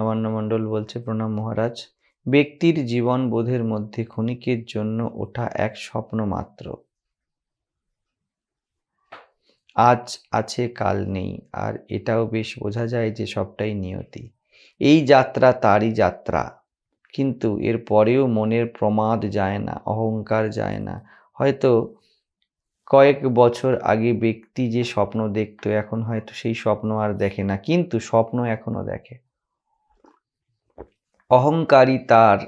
নবান্ন মণ্ডল বলছে, প্রণাম মহারাজ। ব্যক্তির জীবন বোধের মধ্যে ক্ষণিকের জন্য ওঠা এক স্বপ্ন মাত্র। আজ আছে, কাল নেই। আর এটাও বেশ বোঝা যায় যে সবটাই নিয়তি। এই যাত্রা তারই যাত্রা। কিন্তু এর পরেও মনের প্রমাদ যায় না, অহংকার যায় না। হয়তো কয়েক বছর আগে ব্যক্তি যে স্বপ্ন দেখতো, এখন হয়তো সেই স্বপ্ন আর দেখে না। কিন্তু স্বপ্ন এখনও দেখে। অহংকারী তার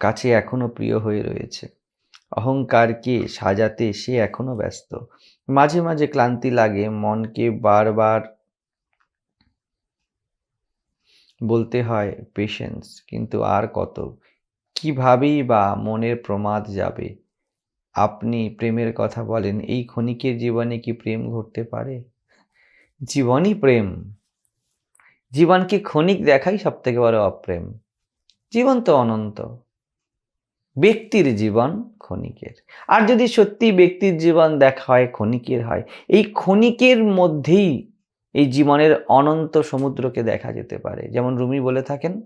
কাছে এখনও প্রিয় হয়ে রয়েছে। অহংকারকে সাজাতে সে এখনও ব্যস্ত। মাঝে মাঝে ক্লান্তি লাগে, মনকে বারবার বলতে হয় পেশেন্স কিন্তু আর কত? কিভাবেই বা মনের প্রমাদ যাবে? আপনি প্রেমের কথা বলেন, এই ক্ষণিকের জীবনে কি প্রেম ঘটতে পারে? জীবনই প্রেম। জীবনকে ক্ষণিক দেখাই সব থেকে বড় অপ্রেম। জীবন তো অনন্ত। ব্যক্তির জীবন ক্ষণিকের। আর যদি সত্যি ব্যক্তির জীবন দেখা হয়, ক্ষণিকের হয়, এই ক্ষণিকের মধ্যেই এই জীবনের অনন্ত সমুদ্রকে দেখা যেতে পারে। যেমন রুমি বলে থাকেন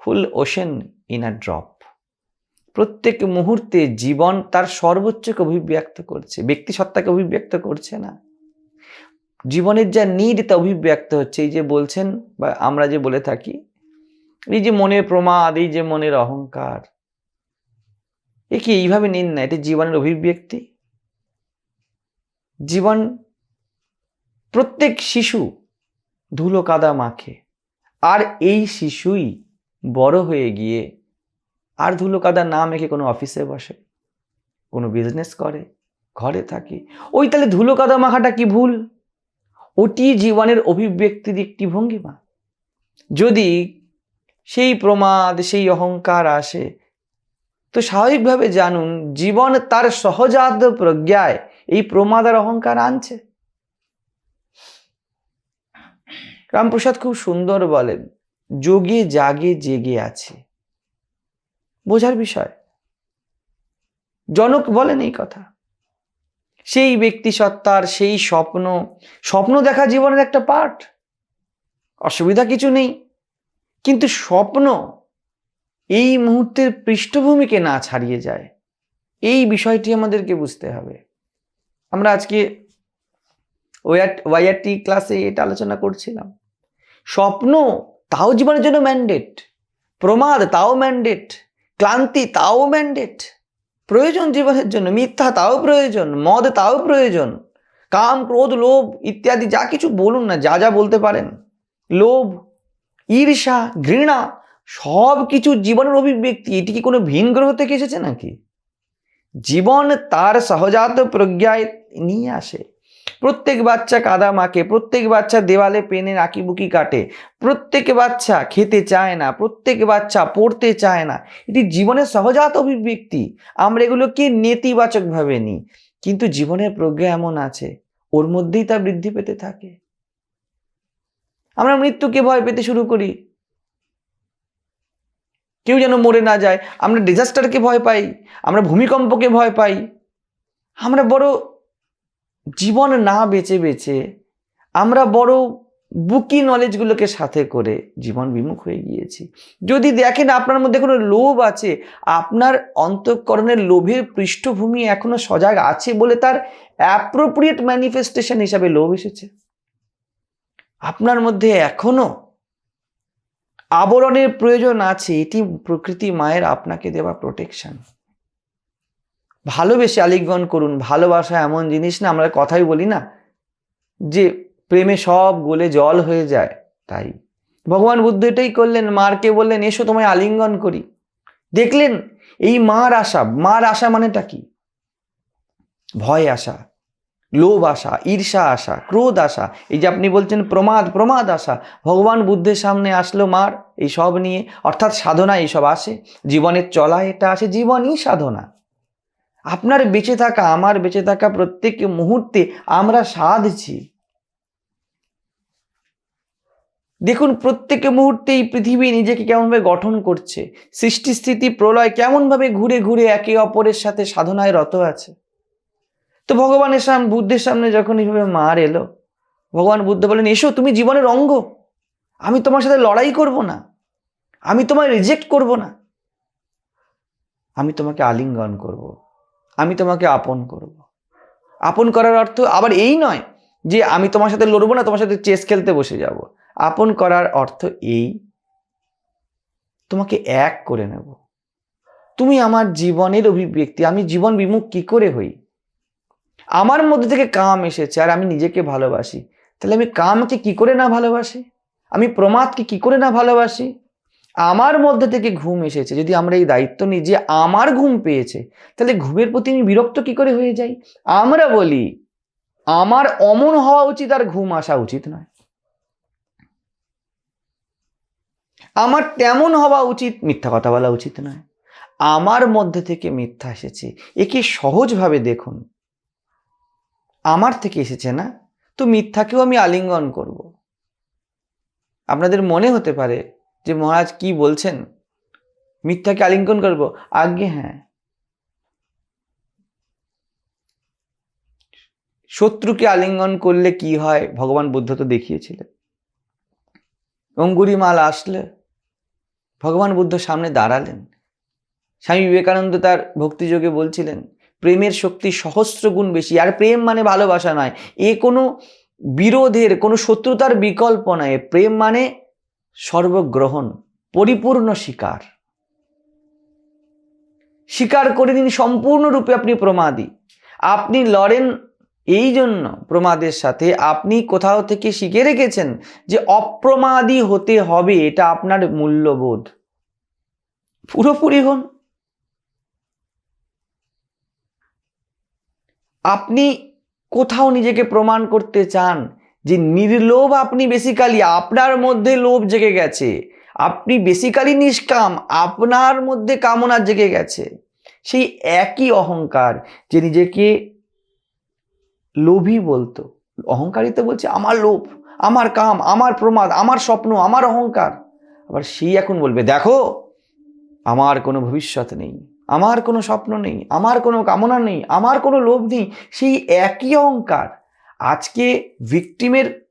full ocean in a drop. প্রত্যেক মুহূর্তে জীবন তার সর্বোচ্চকে অভিব্যক্ত করছে। ব্যক্তি সত্তাকে অভিব্যক্ত করছে না। জীবনের যা নিড তা অভিব্যক্ত হচ্ছে। এই যে বলছেন বা আমরা যে বলে থাকি এই যে মনের প্রমাদ, এই যে মনের অহংকার, এ কি এইভাবে নিন না? এটা জীবনের অভিব্যক্তি। জীবন, প্রত্যেক শিশু ধুলো কাদা মাখে, আর এই শিশুই বড় হয়ে গিয়ে আর ধুলো কাদা না মেখে কোনো অফিসে বসে, কোনো বিজনেস করে, ঘরে থাকে। ওই তাহলে ধুলো কাদা মাখাটা কি ভুল? ওটি জীবনের অভিব্যক্তির একটি ভঙ্গিমা। যদি সেই প্রমাদ, সেই অহংকার আসে। তো স্বাভাবিকভাবে জানুন, জীবন তার সহজাত প্রজ্ঞায় এই প্রমাদ আর অহংকার আনছে। রামপ্রসাদ খুব সুন্দর বলেন, যোগে জাগে জেগে আছে। বোঝার বিষয়। জনক বলেন এই কথা। সেই ব্যক্তি সত্তার, সেই স্বপ্ন স্বপ্ন দেখা জীবনের একটা পার্ট অসুবিধা কিছু নেই। কিন্তু স্বপ্ন এই মুহূর্তের পৃষ্ঠভূমিকে না ছাড়িয়ে যায়। এই বিষয়টি আমাদেরকে বুঝতে হবে। আমরা আজকে ওয়াইআরটি ক্লাসে এটা আলোচনা করছিলাম। স্বপ্ন তাও জীবনের জন্য ম্যান্ডেট প্রমাদ তাও ম্যান্ডেট ক্লান্তি তাও ম্যান্ডেট প্রয়োজন জীবনের জন্য, মিথ্যা তাও প্রয়োজন, মদ তাও প্রয়োজন, কাম, ক্রোধ, লোভ ইত্যাদি, যা কিছু বলুন না, যা যা বলতে পারেন, লোভ ঈর্ষা, ঘৃণা, সব কিছু জীবনের অভিব্যক্তি, এটি কি কোনো ভিন গ্রহ থেকে এসেছে নাকি? জীবন তার সহজাত প্রজ্ঞায় নিয়ে আসে। প্রত্যেক বাচ্চা কাদা মাকে প্রত্যেক বাচ্চা দেওয়ালে পেনে বুকি কাটে, প্রত্যেক বাচ্চা খেতে চায় না, প্রত্যেক বাচ্চা পড়তে চায় না, এটি জীবনের সহজাত অভিব্যক্তি। আমরা এগুলোকে নেতিবাচকভাবে নিই। কিন্তু জীবনের প্রজ্ঞা এমন আছে, ওর মধ্যেই তা বৃদ্ধি পেতে থাকে। আমরা মৃত্যুকে ভয় পেতে শুরু করি। কেউ যেন মরে না যায়, আমরা ডিজাস্টারকে ভয় পাই, আমরা ভূমিকম্পকে ভয় পাই। আমরা বড় জীবন না বেঁচে বেঁচে আমরা বড় বুকি নলেজগুলোকে সাথে করে জীবন বিমুখ হয়ে গিয়েছি। যদি দেখেন আপনার মধ্যে কোনো লোভ আছে, আপনার অন্তঃকরণের লোভের পৃষ্ঠভূমি এখনও সজাগ আছে বলে তার অ্যাপ্রোপ্রিয়েট ম্যানিফেস্টেশন হিসাবে লোভ এসেছে। আপনার মধ্যে এখনও আবরণের প্রয়োজন আছে, এটি প্রকৃতি মায়ের আপনাকে দেওয়া প্রোটেকশন ভালোবেসে আলিঙ্গন করুন, ভালোবাসা এমন জিনিস না, আমরা কথাই বলি না যে প্রেমে সব গলে জল হয়ে যায়, তাই। ভগবান বুদ্ধ এটাই করলেন মারকে বললেন, এসো তোমায় আলিঙ্গন করি। দেখলেন, এই মার আশা মার আশা মানেটা কি? ভয় আসা লোভ আসা ঈর্ষা আসা ক্রোধ আসা এই যে আপনি বলছেন প্রমাদ প্রমাদ আসা ভগবান বুদ্ধের সামনে আসলো মার, এই সব নিয়ে, অর্থাৎ সাধনা এইসব আসে, জীবনের চলা এটা আসে, জীবনই সাধনা। আপনার বেঁচে থাকা, আমার বেঁচে থাকা প্রত্যেক মুহূর্তে আমরা সাধছি। দেখুন, প্রত্যেক মুহূর্তে এই পৃথিবী নিজেকে কেমনভাবে গঠন করছে সৃষ্টি স্থিতি প্রলয় কেমনভাবে ঘুরে ঘুরে একে অপরের সাথে সাধনায় রত আছে। তো ভগবানের সামনে বুদ্ধের সামনে যখন এইভাবে মার এলো, ভগবান বুদ্ধ বলেন এসো, তুমি জীবনের অঙ্গ। আমি তোমার সাথে লড়াই করব না। আমি তোমায় রিজেক্ট করব না। আমি তোমাকে আলিঙ্গন করব। আমি তোমাকে আপন করব। আপন করার অর্থ আবার এই নয় যে আমি তোমার সাথে লড়বো না, তোমার সাথে চেস খেলতে বসে যাব। আপন করার অর্থ এই, তোমাকে এক করে নেব। তুমি আমার জীবনের অভিব্যক্তি, আমি জীবন বিমুখ কি করে হই? আমার মধ্যে থেকে কাম এসেছে আর আমি নিজেকে ভালোবাসি। তাহলে আমি কামকে কি করে না ভালোবাসি? আমি প্রমাদকে কি করে না ভালোবাসি? আমার মধ্যে থেকে ঘুম এসেছে। যদি আমরা এই দায়িত্ব নিই যে আমার ঘুম পেয়েছে, তাহলে ঘুমের প্রতি আমি বিরক্ত কি করে হয়ে যাই? আমরা বলি, আমার অমন হওয়া উচিত আর ঘুম আসা উচিত নয়। আমার তেমন হওয়া উচিত মিথ্যা কথা বলা উচিত নয়। আমার মধ্যে থেকে মিথ্যা এসেছে। একে সহজভাবে দেখুন। আমার থেকে এসেছে না, তো মিথ্যাকেও আমি আলিঙ্গন করব। আপনাদের মনে হতে পারে যে মহারাজ কি বলছেন? মিথ্যাকে আলিঙ্গন করব? আজ্ঞে হ্যাঁ। শত্রুকে আলিঙ্গন করলে কি হয়? ভগবান বুদ্ধ তো দেখিয়েছিলেন। অঙ্গুরিমাল আসলে ভগবান বুদ্ধ সামনে দাঁড়ালেন। স্বামী বিবেকানন্দ তার ভক্তিযোগে বলছিলেন প্রেমের শক্তি সহস্র গুণ বেশি। আর প্রেম মানে ভালোবাসা নয়। এ কোনো বিরোধের, কোনো শত্রুতার বিকল্প নয়। প্রেম মানে সর্বগ্রহণ, পরিপূর্ণ শিকার। স্বীকার করে দিন সম্পূর্ণরূপে আপনি প্রমাদী। আপনি লড়েন এই জন্য প্রমাদের সাথে। আপনি কোথাও থেকে শিখে রেখেছেন যে অপ্রমাদী হতে হবে, এটা আপনার মূল্যবোধ। পুরোপুরি হন। আপনি কোথাও নিজেকে প্রমাণ করতে চান যে নির্লোভ আপনি বেসিক্যালি আপনার মধ্যে লোভ জেগে গেছে। আপনি বেসিক্যালি নিষ্কাম, আপনার মধ্যে কামনা জেগে গেছে। সেই একই অহংকার যে নিজেকে লোভী বলতো। অহংকারই তো বলছে আমার লোভ, আমার কাম, আমার প্রমাদ, আমার স্বপ্ন, আমার অহংকার। আবার সেই এখন বলবে, দেখো, আমার কোনো ভবিষ্যৎ নেই। আমার কোনো স্বপ্ন নেই, আমার কোনো কামনা নেই, আমার কোনো লোভ নেই, সেই একই অহংকার। আজকে ভিকটিমের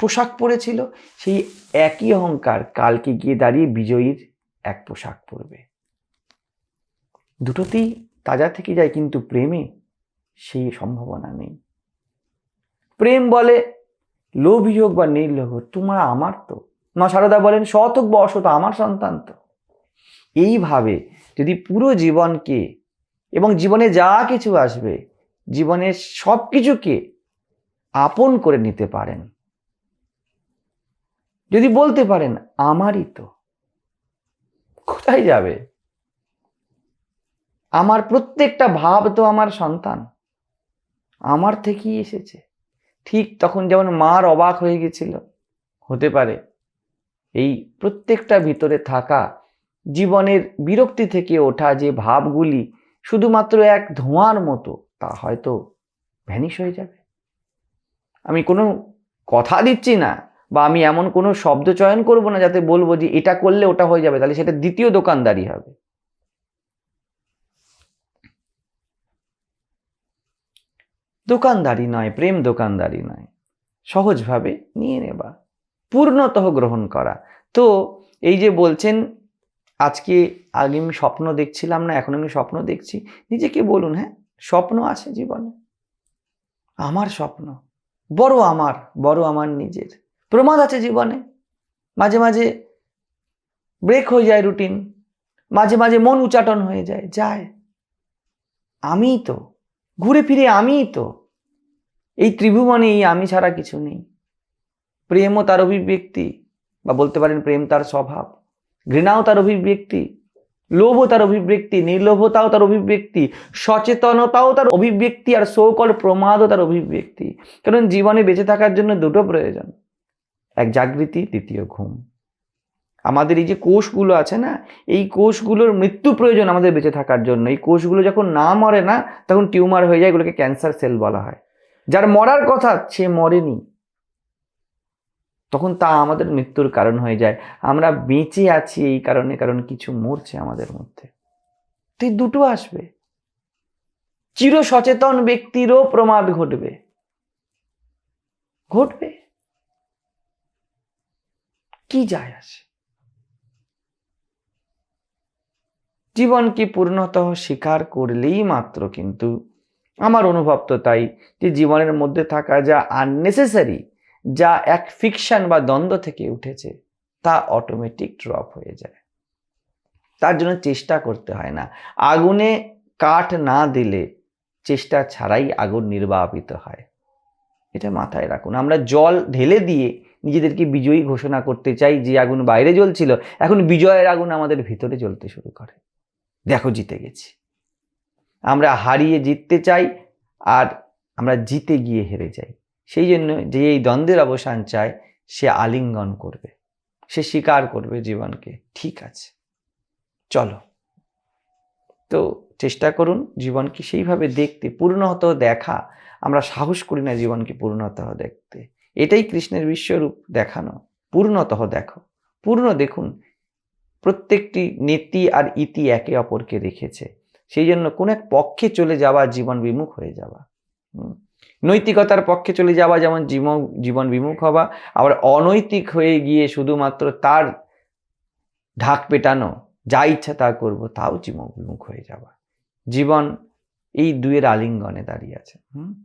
পোশাক পরেছিল, সেই একই অহংকার কালকে গিয়ে দাঁড়িয়ে বিজয়ীর এক পোশাক পরবে। দুটোতেই তাজা থেকে যায়, কিন্তু প্রেমে সেই সম্ভাবনা নেই। প্রেম বলে লোভী হোক বা নির্লোভ তোমার আমার তো। মা সারদা বলেন হোক বা অসৎ, আমার সন্তান তো। এইভাবে যদি পুরো জীবনকে এবং জীবনে যা কিছু আসবে, জীবনের সব কিছুকে আপন করে নিতে পারেন। যদি বলতে পারেন, আমারই তো। কোথায় যাবে? আমার প্রত্যেকটা ভাব তো আমার সন্তান। আমার থেকেই এসেছে। ঠিক তখন যেমন মার অবাক হয়ে গেছিল। হতে পারে, এই প্রত্যেকটা ভিতরে থাকা জীবনের বিরক্তি থেকে ওঠা যে ভাবগুলি শুধুমাত্র এক ধোঁয়ার মতো, তা হয়তো ভ্যানিশ হয়ে যাবে। আমি কোনো কথা দিচ্ছি না বা আমি এমন কোনো শব্দ চয়ন করব না যাতে বলব যে এটা করলে ওটা হয়ে যাবে, তাহলে সেটা দ্বিতীয় দোকানদারি হবে। দোকানদারি নয়, প্রেম দোকানদারি নয়। সহজভাবে নিয়ে নেবা পূর্ণতঃ গ্রহণ করা। তো এই যে বলছেন আজকে আগে আমি স্বপ্ন দেখছিলাম না, এখন আমি স্বপ্ন দেখছি। নিজেকে বলুন হ্যাঁ? স্বপ্ন আছে জীবনে। আমার স্বপ্ন, বড় আমার বড় আমার নিজের। প্রমাদ আছে জীবনে। মাঝে মাঝে ব্রেক হয়ে যায় রুটিন মাঝে মাঝে মন উচাটন হয়ে যায় যায়। আমিই তো, ঘুরে ফিরে আমিই তো। এই ত্রিভুবনে এই আমি ছাড়া কিছু নেই। প্রেমও তার অভিব্যক্তি, বা বলতে পারেন প্রেম তার স্বভাব। ঘৃণাও তার অভিব্যক্তি, লোভও তার অভিব্যক্তি, নির্লোভতাও তার অভিব্যক্তি, সচেতনতাও তার অভিব্যক্তি আর সৌকল প্রমাদও তার অভিব্যক্তি। কারণ জীবনে বেঁচে থাকার জন্য দুটো প্রয়োজন। এক জাগৃতি, দ্বিতীয় ঘুম। আমাদের এই যে কোষগুলো আছে না, এই কোষগুলোর মৃত্যু প্রয়োজন আমাদের বেঁচে থাকার জন্য। এই কোষগুলো যখন না মরে না, তখন টিউমার হয়ে যায়, এগুলোকে ক্যান্সার সেল বলা হয়। যার মরার কথা, সে মরেনি। তখন তা আমাদের মৃত্যুর কারণ হয়ে যায়। আমরা বেঁচে আছি এই কারণে, কারণ কিছু মরছে আমাদের মধ্যে। তো এই দুটো আসবে। চির সচেতন ব্যক্তিরও প্রমাদ ঘটবে। ঘটবে। কি যায় আসে? জীবনকে পূর্ণতঃ স্বীকার করলেই মাত্র কিন্তু? আমার অনুভব তো তাই যে জীবনের মধ্যে থাকা যা আননেসেসারি যা এক ফিকশন বা দ্বন্দ্ব থেকে উঠেছে, তা অটোমেটিক ড্রপ হয়ে যায়। তার জন্য চেষ্টা করতে হয় না। আগুনে কাঠ না দিলে চেষ্টা ছাড়াই আগুন নির্বাপিত হয়। এটা মাথায় রাখুন। আমরা জল ঢেলে দিয়ে নিজেদেরকে বিজয়ী ঘোষণা করতে চাই যে আগুন বাইরে জ্বলছিল, এখন বিজয়ের আগুন আমাদের ভিতরে জ্বলতে শুরু করে। দেখো, জিতে গেছি। আমরা হারিয়ে জিততে চাই আর আমরা জিতে গিয়ে হেরে যাই। সেই জন্য যে এই দ্বন্দ্বের অবসান চায়, সে আলিঙ্গন করবে। সে স্বীকার করবে জীবনকে। ঠিক আছে। চলো। তো চেষ্টা করুন জীবনকে সেইভাবে দেখতে, পূর্ণত দেখা। আমরা সাহস করি না জীবনকে পূর্ণত দেখতে। এটাই কৃষ্ণের বিশ্বরূপ, দেখানো। পূর্ণতঃ দেখো। পূর্ণ দেখুন, প্রত্যেকটি নীতি আর ইতি একে অপরকে রেখেছে। সেই জন্য কোন এক পক্ষে চলে যাওয়া, জীবন বিমুখ হয়ে যাওয়া। নৈতিকতার পক্ষে চলে যাওয়া, যেমন জীবন জীবন বিমুখ হওয়া, আবার অনৈতিক হয়ে গিয়ে শুধুমাত্র তার ঢাক পেটানো, যা ইচ্ছা তা করব, তাও জীবন বিমুখ হয়ে যাওয়া। জীবন এই দুয়ের আলিঙ্গনে দাঁড়িয়ে আছে। হুম?